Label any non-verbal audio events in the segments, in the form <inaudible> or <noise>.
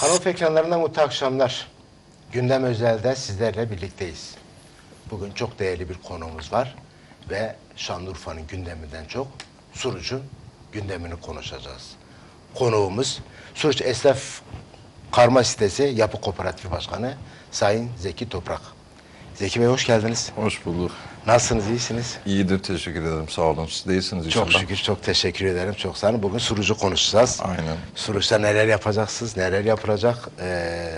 Kanal ekranlarından mutlu akşamlar. Gündem özelde sizlerle birlikteyiz. Bugün çok değerli bir konuğumuz var ve Şanlıurfa'nın gündeminden çok Suruç'un gündemini konuşacağız. Konuğumuz Suruç Esnaf Karma Sitesi Yapı Kooperatifi Başkanı Sayın Zeki Toprak. Zeki Bey hoş geldiniz. Hoş bulduk. Nasılsınız, iyisiniz? İyidir, teşekkür ederim. Sağ olun. Siz de iyisiniz inşallah. Çok şükür, çok teşekkür ederim. Çok sağ olun. Bugün Suruç'u konuşacağız. Aynen. Suruç'ta neler yapacaksınız, neler yapılacak? Ee,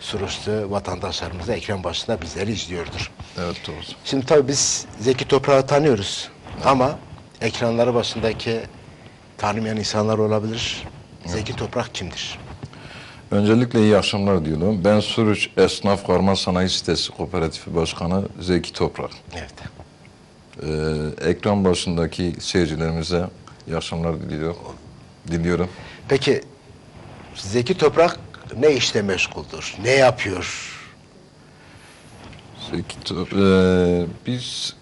Suruçlu vatandaşlarımız da ekran başında bizleri izliyordur. Evet doğru. Şimdi tabii biz Zeki Toprak'ı tanıyoruz ama ekranları başındaki tanımayan insanlar olabilir. Zeki Toprak kimdir? Öncelikle iyi akşamlar diyorum. Ben Suruç Esnaf Karma Sanayi Sitesi Kooperatifi Başkanı Zeki Toprak. Evet. Ee, ekran başındaki seyircilerimize iyi akşamlar diliyorum. Diliyorum. Peki Zeki Toprak ne işle meşguldür? Ne yapıyor? Zeki Top- Ee, biz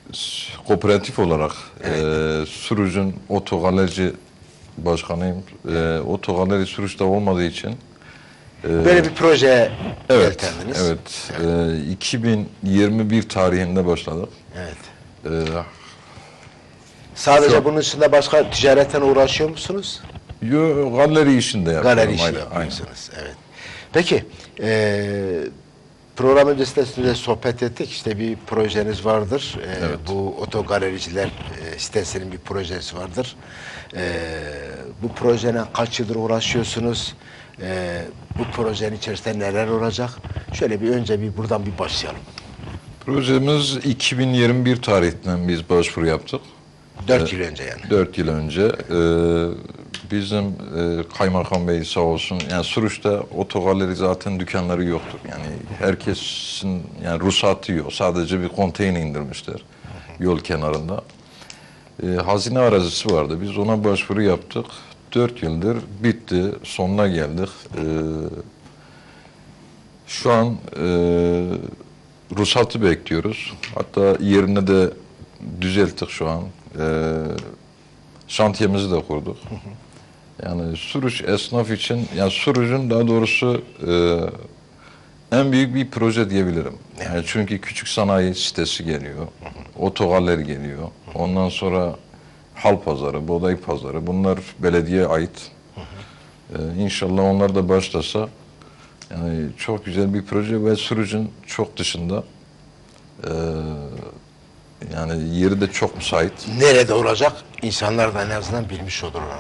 kooperatif olarak e, Suruç'un otogalerci başkanıyım. E, otogaleri Suruç'ta olmadığı için Böyle bir projeye Evet, yeltendiniz. evet. Ee, 2021 tarihinde başladık. Evet. Ee, Sadece Şu- bunun dışında başka ticaretten uğraşıyor musunuz? yo, galeri işinde yapıyorum. Galeri işi aynen, yapıyorsunuz. Evet. Peki eee program öncesinde sizinle sohbet ettik. İşte bir projeniz vardır. Eee, Evet. Bu otogalericiler eee, sitesinin bir projesi vardır. Eee, bu projeyle kaç yıldır uğraşıyorsunuz? Eee, bu projenin içerisinde neler olacak? Şöyle bir önce bir buradan bir başlayalım. Projemiz 2021 tarihinden biz başvuru yaptık. Dört yıl önce yani. 4 yıl önce. Ee, bizim e, kaymakam bey sağ olsun. Yani Suruç'ta otogaleri zaten dükkanları yoktur. Yani herkesin yani ruhsatı yok. Sadece bir konteyner indirmişler yol kenarında. Ee, hazine arazisi vardı. Biz ona başvuru yaptık. 4 yıldır bitti. Sonuna geldik. Ee, şu an e, ruhsatı bekliyoruz. Hatta yerine de düzelttik şu an. E, şantiyemizi de kurduk. Yani Suruç esnaf için, yani Suruç'un daha doğrusu e, en büyük bir proje diyebilirim. Yani çünkü küçük sanayi sitesi geliyor, otogaller geliyor. Ondan sonra hal pazarı, buğday pazarı. Bunlar belediye ait. Ee, inşallah onlar da başlasa yani çok güzel bir proje ve Suruç'un çok dışında ee, yani yeri de çok müsait. Nerede olacak? İnsanlar da en azından bilmiş olurlar.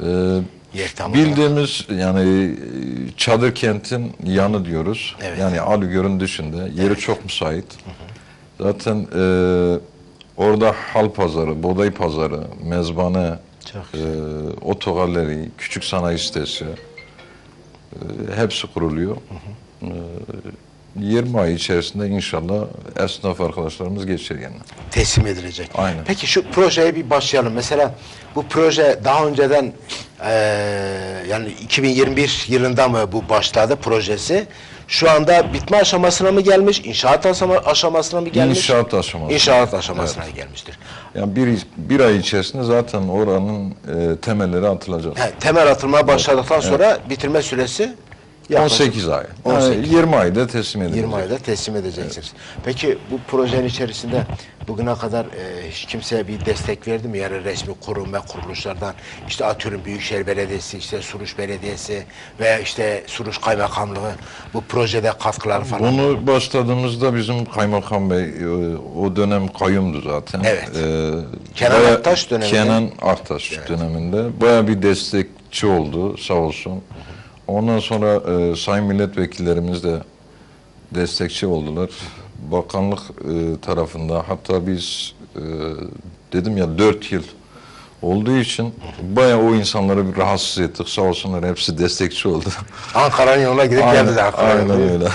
Ee, Yer tam olarak. bildiğimiz yani e, çadır kentin yanı diyoruz. Evet. Yani Alıgöl'ün dışında. Yeri çok müsait. Zaten e, orada hal pazarı, buğday pazarı, mezbane, Çok e, otogalleri, küçük sanayi sitesi e, hepsi kuruluyor. E, 20 ay içerisinde inşallah esnaf arkadaşlarımız geçer yani. teslim edilecek. Aynen. Peki şu projeye bir başlayalım. Mesela bu proje daha önceden eee, yani 2021 yılında mı bu başladı projesi? Şu anda bitme aşamasına mı gelmiş? İnşaat aşama, aşamasına mı gelmiş? İnşaat aşaması. İnşaat aşamasına gelmiştir. Yani bir, bir ay içerisinde zaten oranın e, temelleri atılacak. He, temel atılmaya başladıktan sonra bitirme süresi yaklaşık 18 ay. Yani 18. 20 ayda teslim edilecek. 20 ayda teslim edeceksiniz. Peki bu projenin içerisinde bugüne kadar e, hiç kimseye bir destek verdi mi? Yani resmi kurum ve kuruluşlardan işte atıyorum Büyükşehir Belediyesi, işte Suruç Belediyesi ve işte Suruç Kaymakamlığı bu projede katkılar falan. Bunu başladığımızda bizim kaymakam bey e, o dönem kayyumdu zaten. Evet. E, Kenan baya- Aktaş döneminde. Kenan Aktaş döneminde baya bir destekçi oldu sağ olsun. Ondan sonra e, sayın milletvekillerimiz de destekçi oldular. Bakanlık e, tarafında hatta biz e, dedim ya 4 yıl olduğu için bayağı o insanları bir rahatsız ettik. Sağ olsunlar hepsi destekçi oldu. Ankara'nın yoluna gidip Aynen, geldiler. Aynen öyle.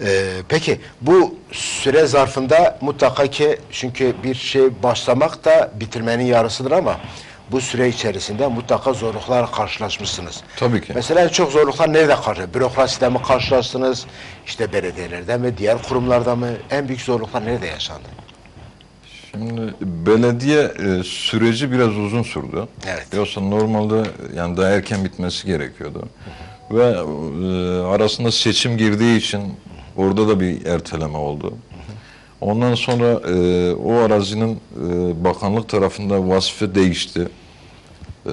Ee, <laughs> peki bu süre zarfında mutlaka ki çünkü bir şey başlamak da bitirmenin yarısıdır ama bu süre içerisinde mutlaka zorluklarla karşılaşmışsınız. Tabii ki. Mesela çok zorluklar nerede karşı? Bürokraside mi karşılaştınız? İşte belediyelerden ve diğer kurumlarda mı? En büyük zorluklar nerede yaşandı? Şimdi belediye e, süreci biraz uzun sürdü. Evet. Yoksa normalde yani daha erken bitmesi gerekiyordu. Ve e, arasında seçim girdiği için orada da bir erteleme oldu. Ondan sonra e, o arazinin e, bakanlık tarafında vasfı değişti. E,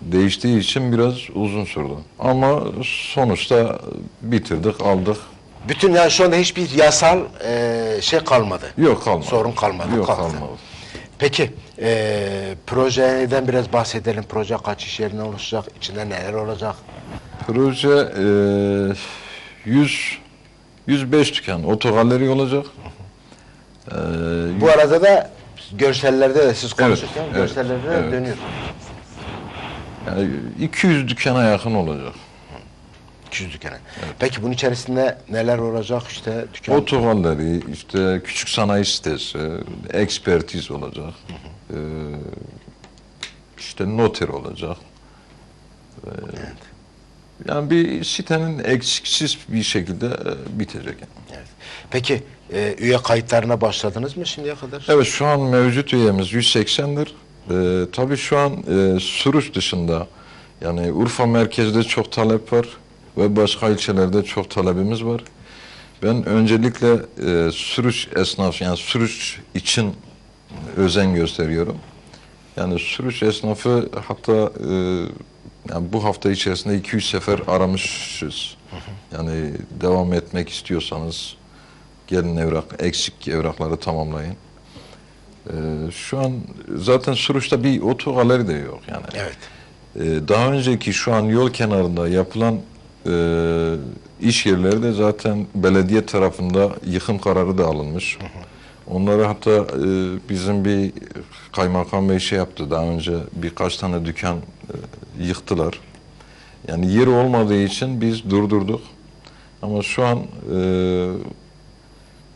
değiştiği için biraz uzun sürdü. Ama sonuçta bitirdik, aldık. Bütün yani şu anda hiçbir yasal e, şey kalmadı. Yok kalmadı. Sorun kalmadı. Yok kalktı. kalmadı. Peki e, projeden biraz bahsedelim. Proje kaç iş yerine oluşacak? İçinde neler olacak? Proje e, 100 105 dükkan otogaleri olacak. E, Bu arada da görsellerde de siz konuşurken evet, görsellerde de evet. dönüyor. yani 200 dükkana yakın olacak. 200 dükkana. Peki bunun içerisinde neler olacak? İşte dükkan Otogalleri, işte küçük sanayi sitesi, ekspertiz olacak. E, işte noter olacak. E, Yani bir sitenin eksiksiz bir şekilde e, bitecek. Yani. Evet. Peki e, üye kayıtlarına başladınız mı şimdiye kadar? Evet şu an mevcut üyemiz 180'dir. Ee, tabii şu an e, Suruç dışında yani Urfa merkezde çok talep var ve başka ilçelerde çok talebimiz var. Ben öncelikle e, Suruç esnaf yani Suruç için özen gösteriyorum. Yani Suruç esnafı hatta e, yani bu hafta içerisinde 200 sefer aramışız. Yani devam etmek istiyorsanız gelin evrak, eksik evrakları tamamlayın. Ee, şu an zaten Suruç'ta bir otogaleri de yok yani. Evet. Ee, daha önceki şu an yol kenarında yapılan e, iş yerleri de zaten belediye tarafında yıkım kararı da alınmış. Onları hatta e, bizim bir kaymakam bey şey yaptı daha önce birkaç tane dükkan e, yıktılar. Yani yeri olmadığı için biz durdurduk. Ama şu an e,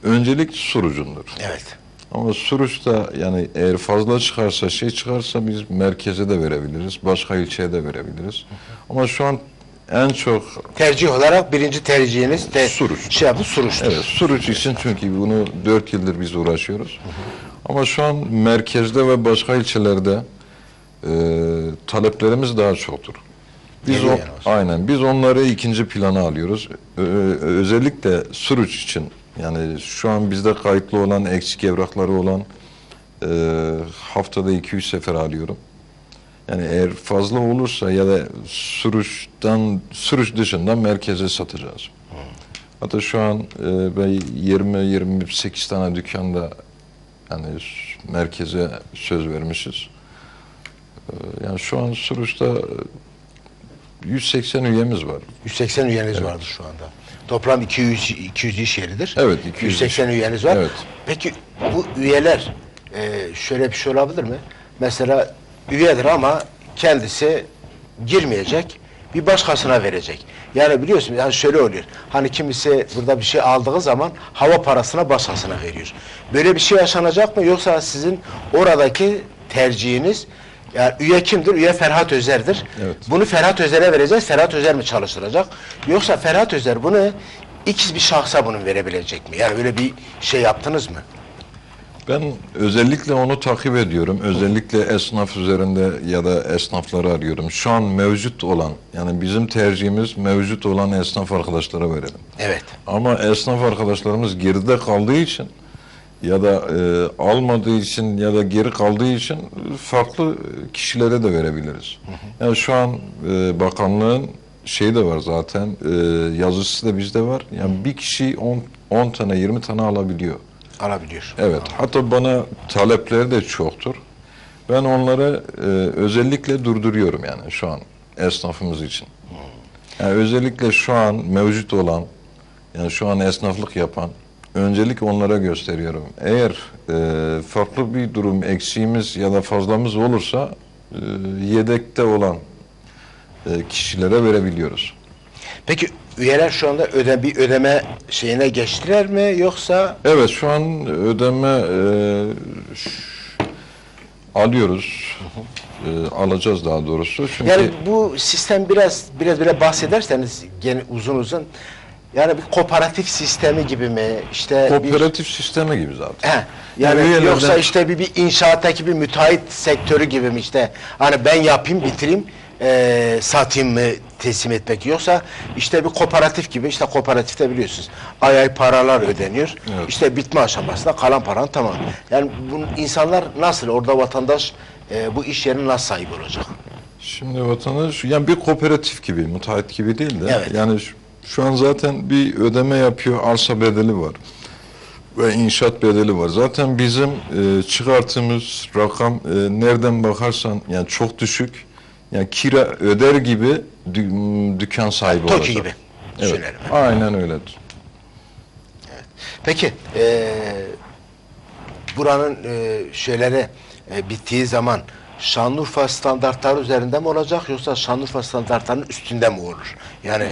öncelik Surucundur. Evet. Ama Suruç'ta yani eğer fazla çıkarsa şey çıkarsa biz merkeze de verebiliriz. Başka ilçeye de verebiliriz. Ama şu an en çok Tercih olarak birinci tercihiniz de Suruç. Şey bu Suruç'tur. evet Suruç için çünkü bunu dört yıldır biz uğraşıyoruz. Ama şu an merkezde ve başka ilçelerde e, taleplerimiz daha çoktur. Biz o, yani aynen biz onları ikinci plana alıyoruz. Ö- özellikle Suruç için yani şu an bizde kayıtlı olan eksik evrakları olan e, haftada 200 sefer alıyorum. Yani eğer fazla olursa ya da Suruç'tan Suruç dışından merkeze satacağız. Hatta şu an e, ben 20-28 tane dükkanda yani merkeze söz vermişiz. E, yani şu an Suruç'ta e, 180 üyemiz var. 180 üyeniz vardır şu anda. Toplam 200 200 iş yeridir. Evet, 200 180 üyeniz var. Evet. Peki bu üyeler e, şöyle bir şey olabilir mi? Mesela üyedir ama kendisi girmeyecek. Bir başkasına verecek. Yani biliyorsun yani şöyle oluyor. Hani kimisi burada bir şey aldığı zaman hava parasına başkasına veriyor. Böyle bir şey yaşanacak mı yoksa sizin oradaki tercihiniz yani üye kimdir? Üye Ferhat Özer'dir. Evet. Bunu Ferhat Özer'e vereceğiz. Ferhat Özer mi çalıştıracak? Yoksa Ferhat Özer bunu ikiz bir şahsa bunu verebilecek mi? Yani böyle bir şey yaptınız mı? Ben özellikle onu takip ediyorum. Özellikle esnaf üzerinde ya da esnafları arıyorum. Şu an mevcut olan yani bizim tercihimiz mevcut olan esnaf arkadaşlara verelim. Evet. Ama esnaf arkadaşlarımız geride kaldığı için ya da e, almadığı için ya da geri kaldığı için farklı kişilere de verebiliriz. Yani şu an e, bakanlığın şeyi de var zaten e, yazısı da bizde var. Yani bir kişi 10 10 tane 20 tane alabiliyor. Alabiliyor. Evet. Hatta bana talepleri de çoktur. Ben onları e, özellikle durduruyorum yani şu an esnafımız için. Yani özellikle şu an mevcut olan yani şu an esnaflık yapan öncelik onlara gösteriyorum. Eğer e, farklı bir durum eksiğimiz ya da fazlamız olursa e, yedekte olan e, kişilere verebiliyoruz. Peki üyeler şu anda öde, bir ödeme şeyine geçtiler mi yoksa Evet şu an ödeme e, alıyoruz. E, alacağız daha doğrusu. Çünkü yani bu sistem biraz biraz böyle bahsederseniz gene uzun uzun Yani bir kooperatif sistemi gibi mi? İşte bir- Kooperatif sistemi gibi zaten. He, yani üyelerden- yoksa işte bir, bir inşaattaki bir müteahhit sektörü gibi mi işte hani ben yapayım bitireyim eee, satayım mı teslim etmek yoksa işte bir kooperatif gibi işte kooperatifte biliyorsunuz ay ay paralar ödeniyor Evet. işte bitme aşamasında kalan paran tamam yani bu insanlar nasıl orada vatandaş eee, bu iş yerine nasıl sahip olacak Şimdi vatandaş yani bir kooperatif gibi, müteahhit gibi değil de Evet. yani şu, şu an zaten bir ödeme yapıyor, arsa bedeli var ve inşaat bedeli var. Zaten bizim e, çıkarttığımız rakam e, nereden bakarsan yani çok düşük. Yani kira öder gibi dü- dükkan sahibi Toki olacak. gibi Evet. Aynen öyledir. Peki eee, buranın eee şeyleri eee, bittiği zaman Şanlıurfa standartları üzerinde mi olacak yoksa Şanlıurfa standartlarının üstünde mi olur? Yani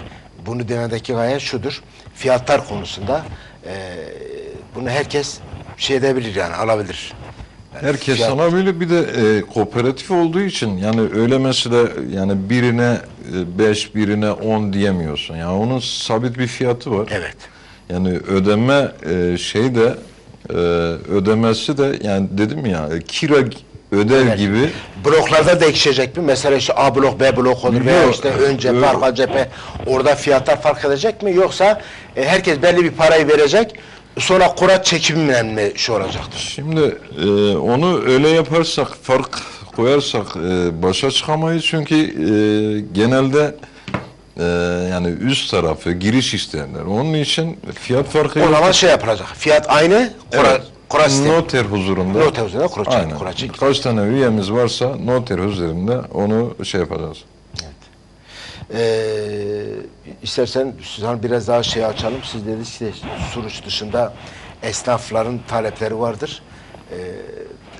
bunu demedeki gaye şudur. Fiyatlar konusunda eee, bunu herkes şey edebilir yani alabilir. Yani Herkes fiyat- alabilir bir de e, kooperatif olduğu için yani öyle mesela yani birine 5 birine 10 diyemiyorsun. Yani onun sabit bir fiyatı var. Evet. Yani ödeme e, şey de e, ödemesi de yani dedim ya e, kira öder Evet. gibi Bloklarda değişecek mi? Mesela işte A blok, B blok olur veya Yok, işte ön cephe, öyle- arka cephe. Orada fiyatlar fark edecek mi? Yoksa e, herkes belli bir parayı verecek, sonra kura çekimle mi şu olacaktır? Şimdi e, onu öyle yaparsak fark koyarsak e, başa çıkamayız çünkü e, genelde e, yani üst tarafı giriş isterler. Onun için fiyat farkı O yok. zaman şey yapılacak. Fiyat aynı, kura, Evet. Kura sistemi. Noter huzurunda. Noter huzurunda kura çek- Aynen. kura çek. Kaç tane üyemiz varsa noter huzurunda onu şey yapacağız. Ee, istersen Süzhan biraz daha şey açalım. Siz dediniz ki Suruç dışında esnafların talepleri vardır. Ee,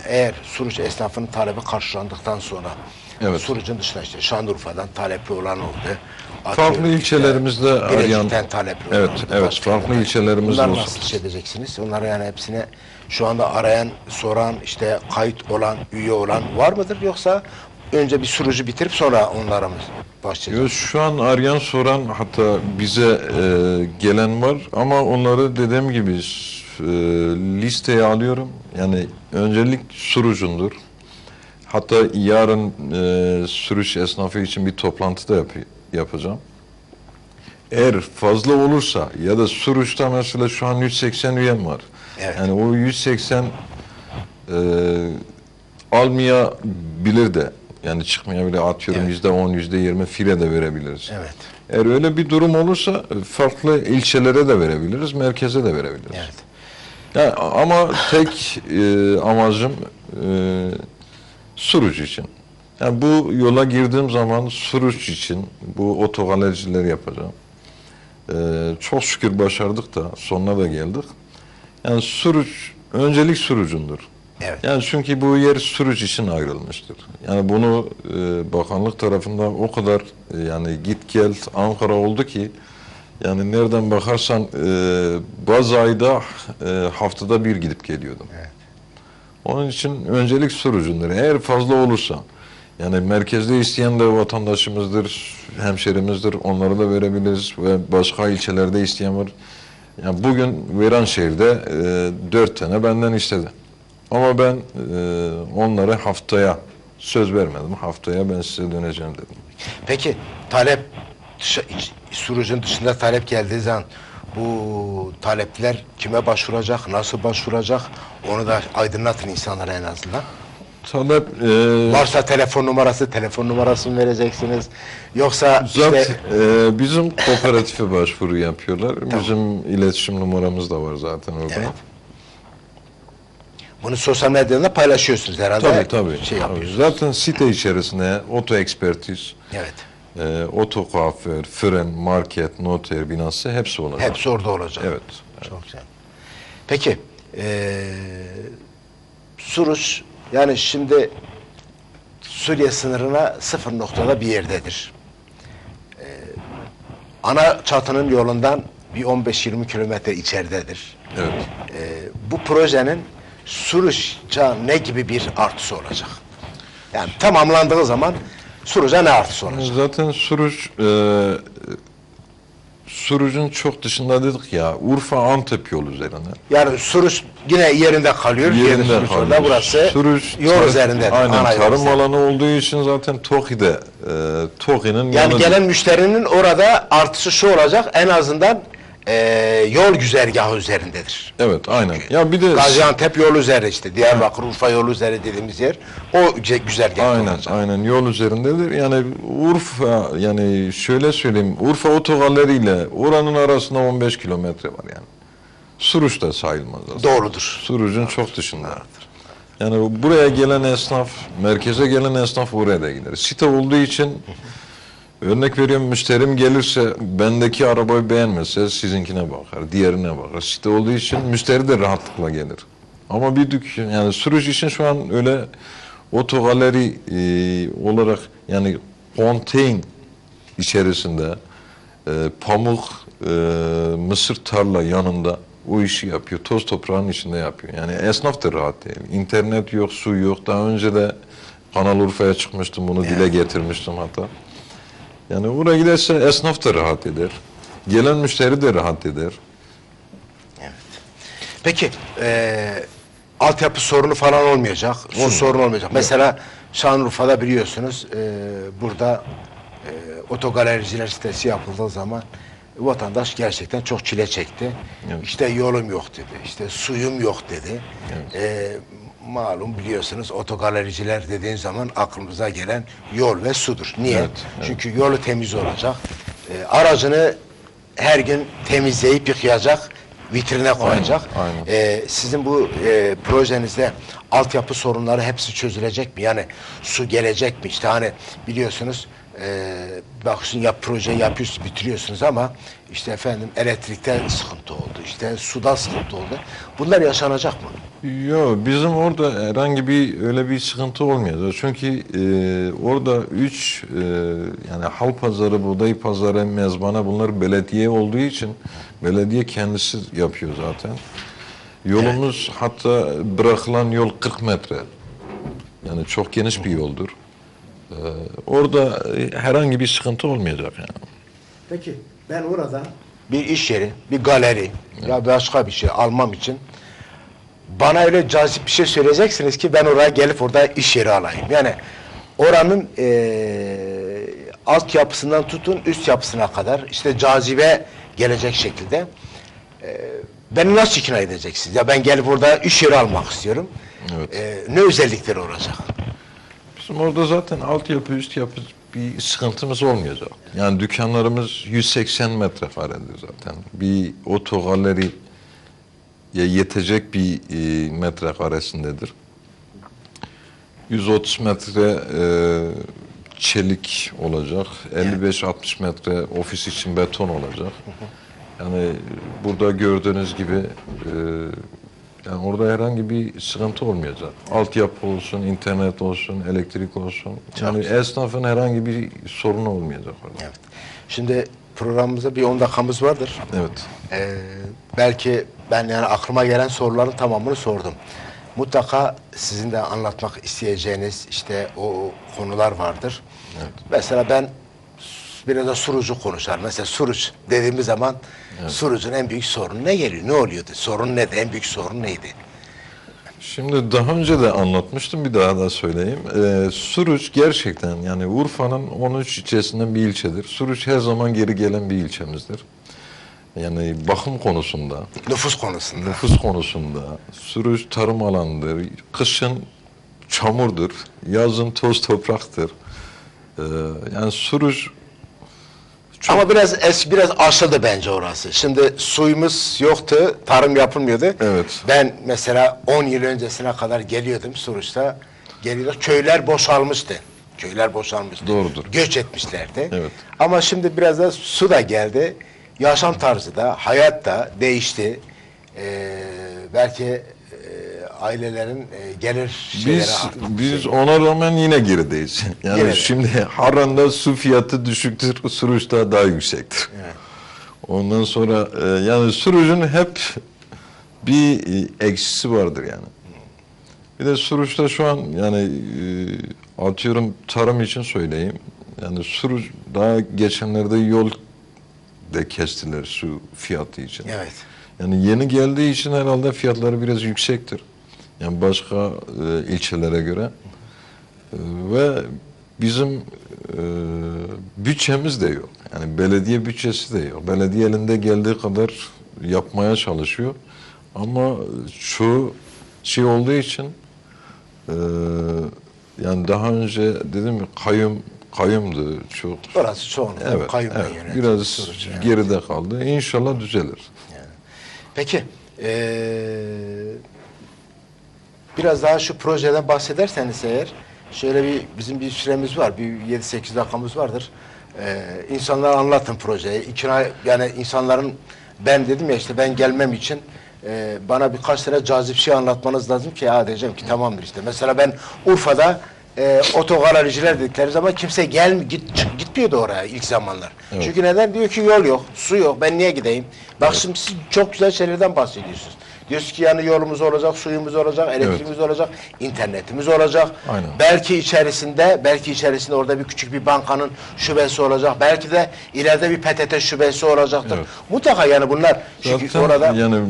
eğer Suruç esnafının talebi karşılandıktan sonra Evet. Suruç'un dışında işte Şanlıurfa'dan talepli olan oldu. Farklı Atıyorum ilçelerimizde işte arayan- talepli Evet, olan oldu. evet, farklı yerlerden. ilçelerimiz Bunlar olsun. nasıl şey edeceksiniz? Onlara yani hepsine şu anda arayan, soran, işte kayıt olan, üye olan var mıdır? Yoksa önce bir Suruç'u bitirip sonra onlara mı başlayacağız? Yo, Şu an arayan soran hatta bize e, gelen var ama onları dediğim gibi e, listeye alıyorum. Yani öncelik surucundur. Hatta yarın e, sürüş esnafı için bir toplantı da yap- yapacağım. Eğer fazla olursa ya da Suruç'ta mesela şu an 180 üyem var. Evet. Yani o 180 e, almayabilir de yani çıkmayabilir atıyorum Evet. yüzde 10 yüzde 20 file de verebiliriz. Evet. Eğer öyle bir durum olursa e, farklı ilçelere de verebiliriz, merkeze de verebiliriz. Evet. Yani, ama tek e, amacım e, Suruç için. Yani bu yola girdiğim zaman Suruç için bu otogalericileri yapacağım. E, çok şükür başardık da sonuna da geldik. Yani Suruç, öncelik Suruc'undur. Evet. Yani çünkü bu yer Suruç için ayrılmıştır. Yani bunu e, bakanlık tarafından o kadar e, yani git gel Ankara oldu ki yani nereden bakarsan e, bazı ayda e, haftada bir gidip geliyordum. Evet. Onun için öncelik Suruc'undur. Eğer fazla olursa yani merkezde isteyen de vatandaşımızdır, hemşerimizdir. Onları da verebiliriz ve başka ilçelerde isteyen var. Yani bugün Viranşehir'de e, dört tane benden istedi. Ama ben e, onları haftaya söz vermedim. Haftaya ben size döneceğim dedim. Peki talep dışa, Suruç'un dışında talep geldiği zaman bu talepler kime başvuracak, nasıl başvuracak onu da aydınlatın insanlara en azından. Talep e, Varsa telefon numarası, telefon numarasını vereceksiniz. Yoksa Zaten işte e, bizim kooperatife başvuru yapıyorlar. Bizim iletişim numaramız da var zaten orada. Evet. bunu sosyal medyada paylaşıyorsunuz herhalde. Tabii tabii. Şey Tabii. yapıyorsunuz. Zaten site içerisinde oto ekspertiz, Evet. e, oto kuaför, fren, market, noter binası hepsi olacak. Hepsi orada olacak. Evet. Çok güzel. Peki, eee Suruç, yani şimdi Suriye sınırına sıfır noktada bir yerdedir. Eee, ana çatının yolundan bir 15-20 kilometre içeridedir. Evet. Eee, bu projenin Suruç'a ne gibi bir artısı olacak? Yani tamamlandığı zaman Suruç'a ne artısı olacak? Zaten Suruç e, Suruc'un çok dışında dedik ya Urfa Antep yolu üzerine. Yani Suruç yine yerinde kalıyor. Yerinde Suruç kalıyor. orada. Burası Suruç yol tarım- üzerinde. Aynen ana yol tarım üzerinde. alanı olduğu için zaten Toki'de e, Toki'nin Yani gelen müşterinin orada artısı şu olacak. En azından e, yol güzergahı üzerindedir. Evet aynen. Ya bir de Gaziantep yolu üzeri işte. Diyarbakır, Urfa yolu üzeri dediğimiz yer. O ce- güzergahta Aynen, olacak. aynen yol üzerindedir. Yani Urfa, yani şöyle söyleyeyim, Urfa otogalleri ile oranın arasında 15 kilometre var yani. Suruç da sayılmaz aslında. Doğrudur. Suruç'un çok dışında. Yani buraya gelen esnaf, merkeze gelen esnaf buraya da gider. Site olduğu için örnek veriyorum müşterim gelirse bendeki arabayı beğenmezse sizinkine bakar, diğerine bakar. Site olduğu için müşteri de rahatlıkla gelir. Ama bir dükkan yani Suruç için şu an öyle otogaleri e, olarak yani konteyn içerisinde e, pamuk, e, mısır tarla yanında o işi yapıyor. Toz toprağın içinde yapıyor. Yani esnaf da rahat değil. İnternet yok, su yok. Daha önce de Kanal Urfa'ya çıkmıştım. Bunu dile getirmiştim hatta. Yani oraya giderse esnaf da rahat eder. Gelen müşteri de rahat eder. Peki e, altyapı sorunu falan olmayacak. Su sorunu olmayacak. Mesela Şanlıurfa'da biliyorsunuz e, burada e, otogalericiler sitesi yapıldığı zaman vatandaş gerçekten çok çile çekti. Evet. İşte yolum yok dedi. İşte suyum yok dedi. E, malum biliyorsunuz otogalericiler dediğin zaman aklımıza gelen yol ve sudur. Niye? Evet, evet. Çünkü yolu temiz olacak. E, aracını her gün temizleyip yıkayacak, vitrine koyacak. aynen. Ee, sizin bu e, projenizde altyapı sorunları hepsi çözülecek mi? Yani su gelecek mi? İşte hani biliyorsunuz e, bakıyorsun ya proje yapıyorsunuz, bitiriyorsunuz ama işte efendim elektrikte sıkıntı oldu, işte suda sıkıntı oldu. Bunlar yaşanacak mı? Yok bizim orada herhangi bir öyle bir sıkıntı olmayacak. Çünkü e, orada üç e, yani hal pazarı, buğday pazarı, mezbana bunlar belediye olduğu için belediye kendisi yapıyor zaten. Yolumuz hatta bırakılan yol 40 metre. Yani çok geniş bir yoldur. E, orada e, herhangi bir sıkıntı olmayacak yani. Peki ben orada bir iş yeri, bir galeri ya başka bir şey almam için bana öyle cazip bir şey söyleyeceksiniz ki ben oraya gelip orada iş yeri alayım. Yani oranın eee altyapısından tutun üst yapısına kadar işte cazibe gelecek şekilde eee beni nasıl ikna edeceksiniz? Ya ben gelip orada iş yeri almak istiyorum. Evet. Eee, ne özellikleri olacak? Bizim orada zaten altyapı, üst yapı bir sıkıntımız olmayacak. Yani dükkanlarımız 180 metrekaredir zaten. Bir otogaleri ya yetecek bir e, metrekaresindedir. 130 metre e, çelik olacak. 55-60 metre ofis için beton olacak. Yani burada gördüğünüz gibi e, yani orada herhangi bir sıkıntı olmayacak. Altyapı olsun, internet olsun, elektrik olsun. yani esnafın herhangi bir sorunu olmayacak orada. Evet. Şimdi programımızda bir 10 dakikamız vardır. Evet. Ee, belki ben yani aklıma gelen soruların tamamını sordum. Mutlaka sizin de anlatmak isteyeceğiniz işte o konular vardır. Mesela ben biraz da Suruç'u konuşar. Mesela Suruç dediğimiz zaman Suruç'un en büyük sorunu ne geliyor? Ne oluyordu? Sorun neydi? En büyük sorun neydi? Şimdi daha önce de anlatmıştım bir daha da söyleyeyim. Ee, Suruç gerçekten yani Urfa'nın 13 ilçesinden bir ilçedir. Suruç her zaman geri gelen bir ilçemizdir. Yani bakım konusunda, Nüfus konusunda. nüfus konusunda Suruç tarım alanıdır. Kışın çamurdur, yazın toz topraktır. Ee, yani Suruç çok- Ama biraz es, biraz aşıldı bence orası. Şimdi suyumuz yoktu, tarım yapılmıyordu. Evet. Ben mesela 10 yıl öncesine kadar geliyordum Suruç'ta. Geliyorduk, köyler boşalmıştı. Köyler boşalmıştı. Doğrudur. Göç etmişlerdi. Evet. Ama şimdi biraz da su da geldi. Yaşam tarzı da, hayat da değişti. Ee, belki ailelerin e, gelir şeyleri Biz arttı. biz ona rağmen yine gerideyiz. <laughs> Yani Yine de. şimdi Harran'da su fiyatı düşüktür, Suruç'ta daha yüksektir. Evet. Ondan sonra e, yani Suruç'un hep bir e, eksisi vardır yani. Bir de Suruç'ta şu an yani e, atıyorum tarım için söyleyeyim. Yani Suruç daha geçenlerde yol de kestiler su fiyatı için. Evet. Yani yeni geldiği için herhalde fiyatları biraz yüksektir. Yani başka e, ilçelere göre. E, ve bizim e, bütçemiz de yok. Yani belediye bütçesi de yok. Belediye elinde geldiği kadar yapmaya çalışıyor. Ama şu şey olduğu için e, yani daha önce dedim ya kayyum kayyumdu çok Orası çoğunlukla evet, kayyumla evet, yönetilir. biraz evet. geride kaldı. İnşallah düzelir. Peki, eee, biraz daha şu projeden bahsederseniz eğer, şöyle bir bizim bir süremiz var, bir 7-8 dakikamız vardır. Eee insanlara anlatın projeyi. İkna, yani insanların, ben dedim ya işte ben gelmem için eee, bana birkaç tane cazip şey anlatmanız lazım ki ya diyeceğim ki tamamdır işte. Mesela ben Urfa'da eee otogalericiler dedikleri zaman kimse gel git çık- gitmiyordu oraya ilk zamanlar. Evet. Çünkü neden? Diyor ki yol yok, su yok, ben niye gideyim? Bak şimdi siz çok güzel şeylerden bahsediyorsunuz. Diyorsunuz ki yani yolumuz olacak, suyumuz olacak, elektriğimiz olacak, internetimiz olacak. Aynen. Belki içerisinde, belki içerisinde orada bir küçük bir bankanın şubesi olacak. Belki de ileride bir PTT şubesi olacaktır. Evet. Mutlaka yani bunlar çünkü Zaten orada yani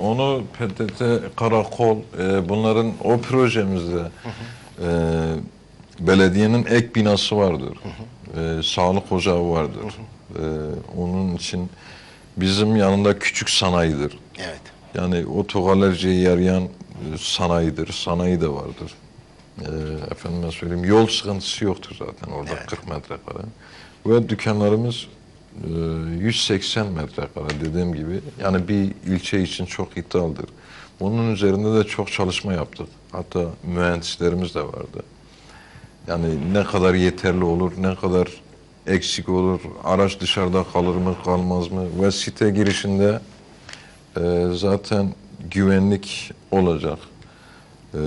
onu PTT, Karakol e, bunların o projemizde e, belediyenin ek binası vardır. E, sağlık ocağı vardır. E, onun için bizim yanında küçük sanayidir. evet. Yani otogalericiye yarayan e, sanayidir. Sanayi de vardır. E, efendime söyleyeyim yol sıkıntısı yoktur zaten orada Evet. 40 metrekare. Ve dükkanlarımız e, 180 metrekare dediğim gibi. Yani bir ilçe için çok iddialıdır. Bunun üzerinde de çok çalışma yaptık. Hatta mühendislerimiz de vardı. Yani ne kadar yeterli olur, ne kadar eksik olur, araç dışarıda kalır mı, kalmaz mı? Ve site girişinde e, zaten güvenlik olacak. E,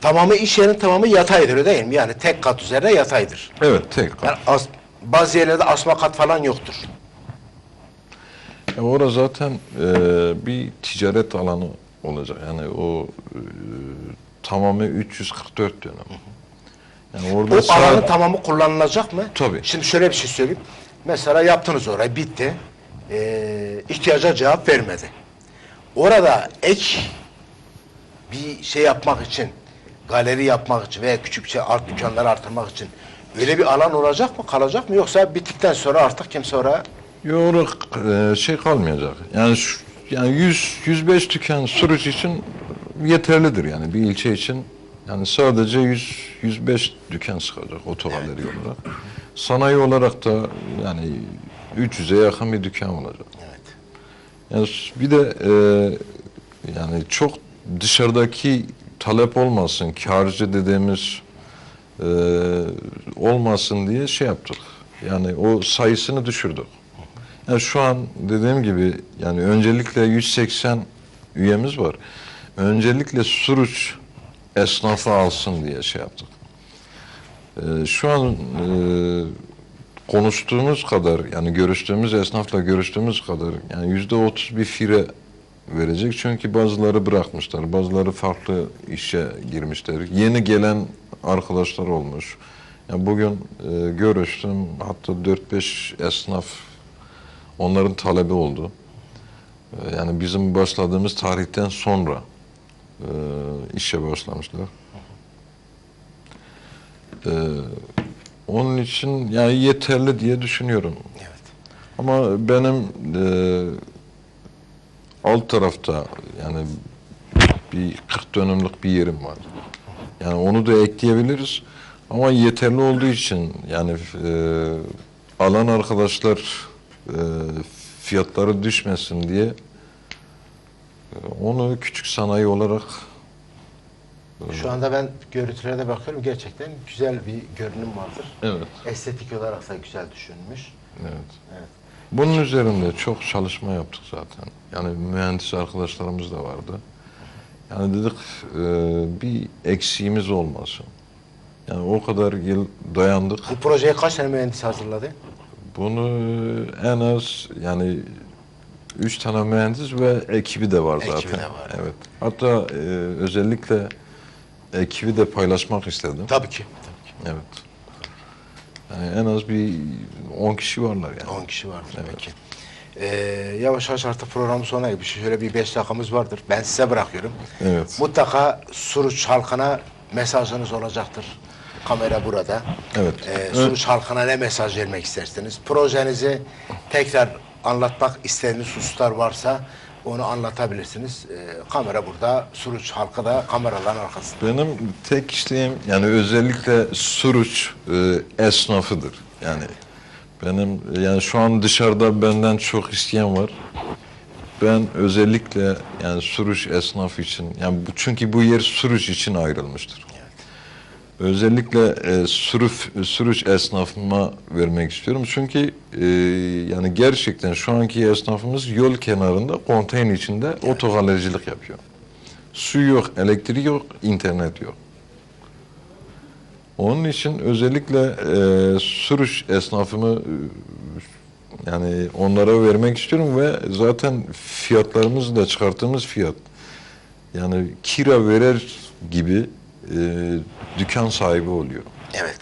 Tamamı iş yerinin tamamı yataydır öyle değil mi? Yani tek kat üzerine yataydır. evet, tek kat. Yani as- bazı yerlerde asma kat falan yoktur. E, orası zaten e, bir ticaret alanı olacak. Yani o e, tamamı 344 dönüm. Yani orada O sağ- alanın tamamı kullanılacak mı? Tabii. Şimdi şöyle bir şey söyleyeyim. Mesela yaptınız orayı, bitti. Ee, ihtiyaca cevap vermedi. Orada ek bir şey yapmak için, galeri yapmak için veya küçük şey, art dükkanları artırmak için öyle bir alan olacak mı, kalacak mı? Yoksa bittikten sonra artık kimse oraya Yok e, şey kalmayacak. Yani şu, yani 100 105 dükkan sürüş için yeterlidir yani bir ilçe için. Yani sadece 100 105 dükkan sıkacak otogaleri olarak. Sanayi olarak da yani 300'e yakın bir dükkan olacak. Yani bir de e, yani çok dışarıdaki talep olmasın, karcı dediğimiz e, olmasın diye şey yaptık. Yani o sayısını düşürdük. Yani şu an dediğim gibi yani öncelikle 180 üyemiz var. Öncelikle Suruç esnafı alsın diye şey yaptık. E, şu an e, konuştuğumuz kadar yani görüştüğümüz esnafla görüştüğümüz kadar yani yüzde otuz bir fire verecek. Çünkü bazıları bırakmışlar bazıları farklı işe girmişler. Yeni gelen arkadaşlar olmuş. Yani bugün e, görüştüm hatta 4-5 esnaf onların talebi oldu. E, yani bizim başladığımız tarihten sonra e, işe başlamışlar. E, onun için yani yeterli diye düşünüyorum. Evet. Ama benim e, alt tarafta yani bir 40 dönümlük bir yerim var. Yani onu da ekleyebiliriz. Ama yeterli olduğu için yani e, alan arkadaşlar e, fiyatları düşmesin diye e, onu küçük sanayi olarak Şu anda ben görüntülere de bakıyorum. Gerçekten güzel bir görünüm vardır. evet Estetik olarak da güzel düşünmüş. evet. Evet. Bunun üzerinde çok çalışma yaptık zaten. Yani mühendis arkadaşlarımız da vardı. Yani dedik e, bir eksiğimiz olmasın. Yani o kadar yıl dayandık. Bu projeye kaç tane mühendis hazırladı? Bunu en az yani üç tane mühendis ve ekibi de var Ekibi zaten. de var. Evet. Hatta e, özellikle ekibi de paylaşmak istedim. Tabii ki. Tabii ki. Evet. Yani en az bir 10 kişi varlar yani. 10 kişi vardır peki. Ee, yavaş yavaş artık programın sonuna gibi şöyle bir 5 dakikamız vardır. Ben size bırakıyorum. Evet. Mutlaka Suruç halkına mesajınız olacaktır. Kamera burada. Evet. Ee, Suruç halkına ne mesaj vermek istersiniz? Projenizi tekrar anlatmak istediğiniz hususlar varsa onu anlatabilirsiniz. Ee, kamera burada, Suruç halkı da kameraların arkasında. Benim tek isteğim yani özellikle Suruç e, esnafıdır. Yani benim yani şu an dışarıda benden çok isteyen var. Ben özellikle yani Suruç esnafı için yani bu, çünkü bu yer Suruç için ayrılmıştır. Özellikle e, Suruç, Suruç esnafıma vermek istiyorum. Çünkü e, yani gerçekten şu anki esnafımız yol kenarında konteyner içinde otogalericilik yapıyor. Su yok, elektrik yok, internet yok. Onun için özellikle e, Suruç esnafımı e, yani onlara vermek istiyorum ve zaten fiyatlarımız da çıkarttığımız fiyat. Yani kira verer gibi e, dükkan sahibi oluyor. Evet.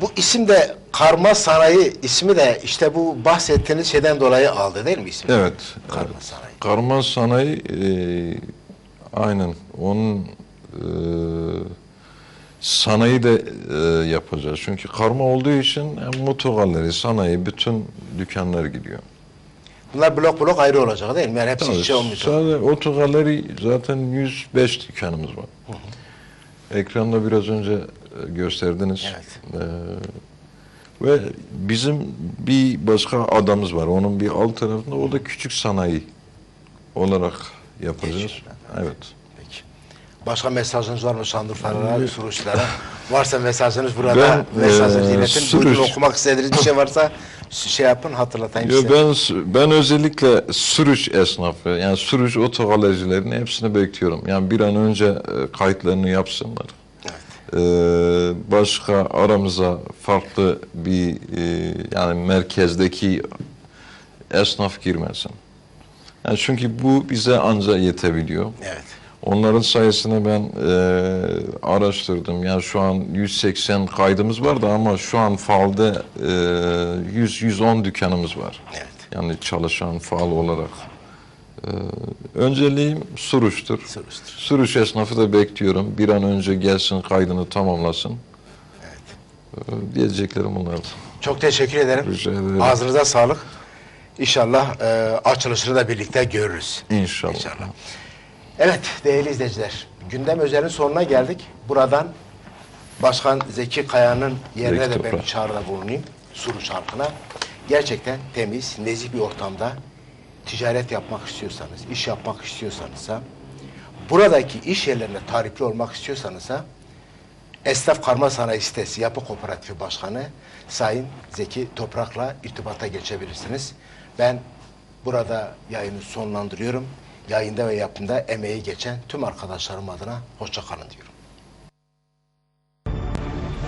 Bu isim de karma sanayi ismi de işte bu bahsettiğiniz şeyden dolayı aldı değil mi ismi? Evet. Karma evet. sanayi. Karma sanayi e, aynen onun e, sanayi de e, yapacağız. Çünkü karma olduğu için hem motogalleri, sanayi, bütün dükkanlar gidiyor. Bunlar blok blok ayrı olacak değil mi? Yani hepsi Tabii, iç içe olmayacak. sadece otogaleri zaten 105 dükkanımız var. Ekranda biraz önce e, gösterdiniz. Evet. Ee, ve bizim bir başka adamız var. Onun bir alt tarafında o da küçük sanayi olarak yapacağız. Geçiyor. Evet. Peki. Başka mesajınız var mı Şanlıurfalılara, Suruçlara? Varsa mesajınız burada Ben, mesajınızı eee, iletin. Suruç- Buyurun okumak istediğiniz bir şey varsa şey yapın hatırlatayım Yo, size. ben ben özellikle Suruç esnafı, yani Suruç otogalericilerin hepsini bekliyorum. Yani bir an önce e, kayıtlarını yapsınlar. Ee, başka aramıza farklı bir e, yani merkezdeki esnaf girmesin. Yani çünkü bu bize anca yetebiliyor. Evet. Onların sayesinde ben e, araştırdım. Yani şu an 180 kaydımız vardı ama şu an faalde e, 100-110 dükkanımız var. Evet. Yani çalışan faal olarak. E, önceliğim Suruç'tur. Suruç'tur. Suruç esnafı da bekliyorum. Bir an önce gelsin kaydını tamamlasın. E, diyeceklerim bunlar. Çok teşekkür ederim. Rica ederim. Ağzınıza sağlık. İnşallah e, açılışını da birlikte görürüz. İnşallah. İnşallah. Evet değerli izleyiciler, gündem özelin sonuna geldik. Buradan Başkan Zeki Kaya'nın yerine Zeki de ben bir çağrıda bulunayım. Suruç halkına. Gerçekten temiz, nezih bir ortamda ticaret yapmak istiyorsanız, iş yapmak istiyorsanızsa, buradaki iş yerlerine talipli olmak istiyorsanızsa, Esnaf Karma Sanayi Sitesi Yapı Kooperatifi Başkanı Sayın Zeki Toprak'la irtibata geçebilirsiniz. Ben burada yayını sonlandırıyorum. Yayında ve yapımda emeği geçen tüm arkadaşlarım adına hoşça kalın diyorum.